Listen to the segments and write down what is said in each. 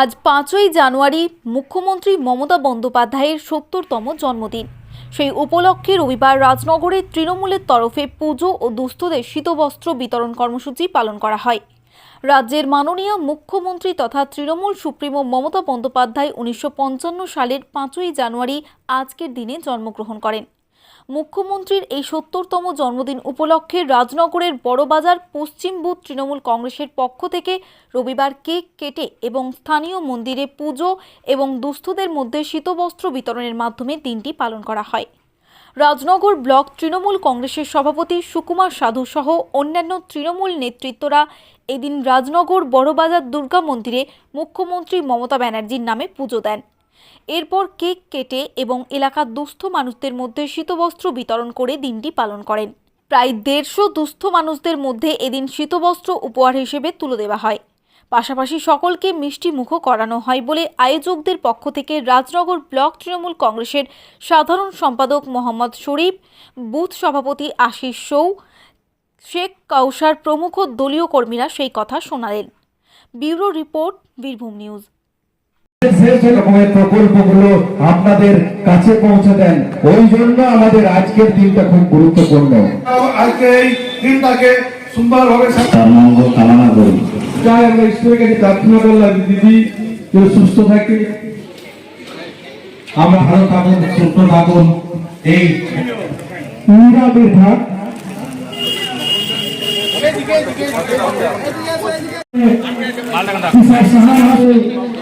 আজ পাঁচই জানুয়ারি মুখ্যমন্ত্রী মমতা বন্দ্যোপাধ্যায়ের সত্তরতম জন্মদিন। সেই উপলক্ষে রবিবার রাজনগরের তৃণমূলের তরফে পুজো ও দুস্থদের শীতবস্ত্র বিতরণ কর্মসূচি পালন করা হয়। রাজ্যের মাননীয় মুখ্যমন্ত্রী তথা তৃণমূল সুপ্রিমো মমতা বন্দ্যোপাধ্যায় উনিশশো পঞ্চান্ন সালের পাঁচই জানুয়ারি আজকের দিনে জন্মগ্রহণ করেন। মুখ্যমন্ত্রীর এই সত্তরতম জন্মদিন উপলক্ষে রাজনগরের বড়বাজার, পশ্চিম বুথ তৃণমূল কংগ্রেসের পক্ষ থেকে রবিবার কেক কেটে এবং স্থানীয় মন্দিরে পুজো এবং দুস্থদের মধ্যে শীতবস্ত্র বিতরণের মাধ্যমে দিনটি পালন করা হয়। রাজনগর ব্লক তৃণমূল কংগ্রেসের সভাপতি সুকুমার সাধু সহ অন্যান্য তৃণমূল নেতৃত্বরা এদিন রাজনগর বড়বাজার দুর্গা মন্দিরে মুখ্যমন্ত্রী মমতা ব্যানার্জির নামে পুজো দেন। এরপর কেক কেটে এবং এলাকার দুস্থ মানুষদের মধ্যে শীতবস্ত্র বিতরণ করে দিনটি পালন করেন। প্রায় দেড়শো দুস্থ মানুষদের মধ্যে এদিন শীতবস্ত্র উপহার হিসেবে তুলে দেওয়া হয়। পাশাপাশি সকলকে মিষ্টি মুখও করানো হয় বলে আয়োজকদের পক্ষ থেকে রাজনগর ব্লক তৃণমূল কংগ্রেসের সাধারণ সম্পাদক মোহাম্মদ শরীফ, বুথ সভাপতি আশিস সৌ, শেখ কাউসার প্রমুখ দলীয় কর্মীরা সেই কথা শোনালেন। Bureau report Birbhum news. শেষ রকমের প্রকল্পগুলো আপনাদের কাছে পৌঁছে দেন। ওই জন্য আমাদের আজকের দিনটা খুব গুরুত্বপূর্ণ। আজকে এই দিনটাকে সুন্দরভাবে তার মঙ্গল কামনা করি চাই আমরা ঈশ্বরের কাছে প্রার্থনা করলাম যে দিদি যেন সুস্থ থাকে। আমরা ভালো থাকুন সুস্থ থাকুন। এই নিরাপদ থাক। কিসার সাহায্য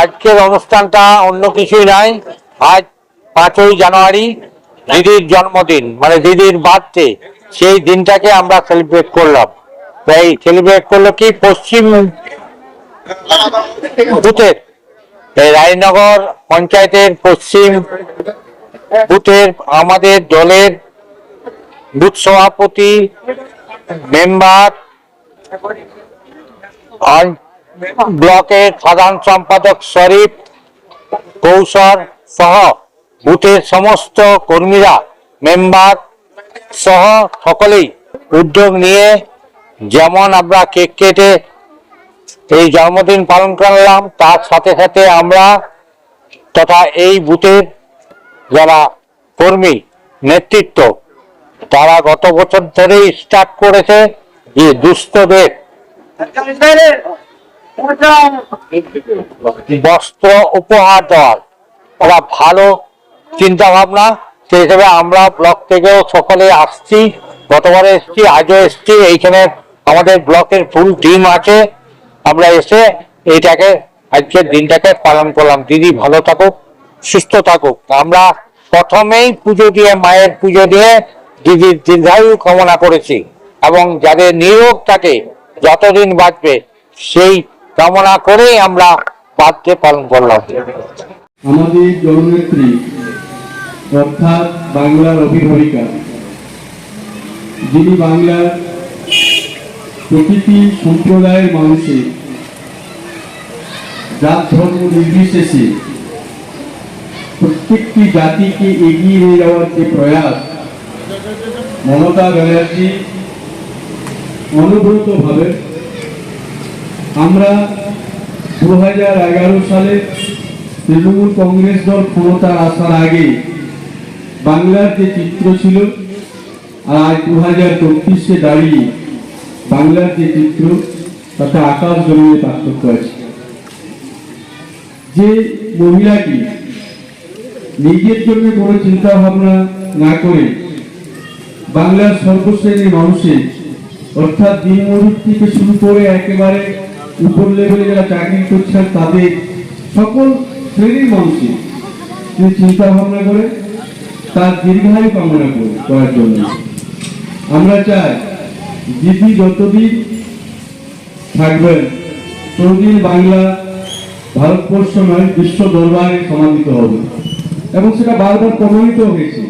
আজকের অনুষ্ঠানটা অন্য কিছুই নাই আজ পাঁচই জানুয়ারি, দিদির জন্মদিন মানে দিদির বার্থডে সেই দিনটাকে আমরা সেলিব্রেট করলাম। তাই সেলিব্রেট করল কি? পশ্চিম বুথের রায়নগর পঞ্চায়েতের পশ্চিম বুথের আমাদের দলের বুথ সভাপতি, মেম্বার ব্লকের সাধারণ সম্পাদক শরীফ কৌশল সহ বুথের সমস্ত কর্মীরা, মেম্বার সহ সকলেই উদ্যোগ নিয়ে যেমন আমরা কেক কেটে এই জন্মদিন পালন করলাম, তার সাথে সাথে আমরা তথা এই বুথের যারা কর্মী, নেতৃত্ব তারা গত বছর ধরেই স্টার্ট করেছে যে দুস্থদের বস্ত্র উপহার দেওয়ার। ওরা ভালো চিন্তা ভাবনা সেই হিসেবে আমরা ব্লক থেকেও সকলে আসছি। গতবারে এসছি, আজও এসছি। এইখানে আমাদের ব্লকের ফুল টিম আছে। আমরা এসে এইটাকে, আজকের দিনটাকে পালন করলাম। দিদি ভালো থাকুক, সুস্থ থাকুক। আমরা প্রথমেই পুজো দিয়ে, মায়ের পুজো দিয়ে দিদির দীর্ঘায়ু কামনা করেছি এবং যাদের নিরোগ থাকে যতদিন বাঁচবে সেই কামনা করেই আমরা বার্থডে পালন করলাম। আমাদের জননেত্রী অর্থাৎ বাংলার অভিভাবিকা, যিনি বাংলার প্রতিটি সম্প্রদায়ের মানুষের জাত ধর্ম নির্বিশেষে প্রত্যেকটি জাতিকে এগিয়ে নিয়ে যাওয়ার যে প্রয়াস মমতা ব্যানার্জি অনুব্রতভাবে আমরা দু হাজার এগারো সালে তৃণমূল কংগ্রেস দল ক্ষমতা আসার আগে বাংলার যে চিত্র ছিল আর আজ দু হাজার চব্বিশে দাঁড়িয়ে বাংলার যে চিত্র, তাতে আকাশ জমিনে পার্থক্য আছে। যে মহিলাটি নিজের জন্য কোনো চিন্তা ভাবনা না করে বাংলার সর্বশ্রেণীর মানুষের অর্থাৎ দিনমজুর থেকে শুরু করে একেবারে উপর লেভেলে যারা চাকরি করছেন, তাদের সকল শ্রেণির মানুষের তিনি চিন্তা ভাবনা করে, তার দীর্ঘায়ু কামনা করে করার জন্য। আমরা চাই জিপি যতদিন থাকবেন, ততদিন বাংলা ভারতবর্ষ নয়, বিশ্ব দরবারে সমাদিত হবে। এবং সেটা বারবার প্রমাণিত হয়েছে।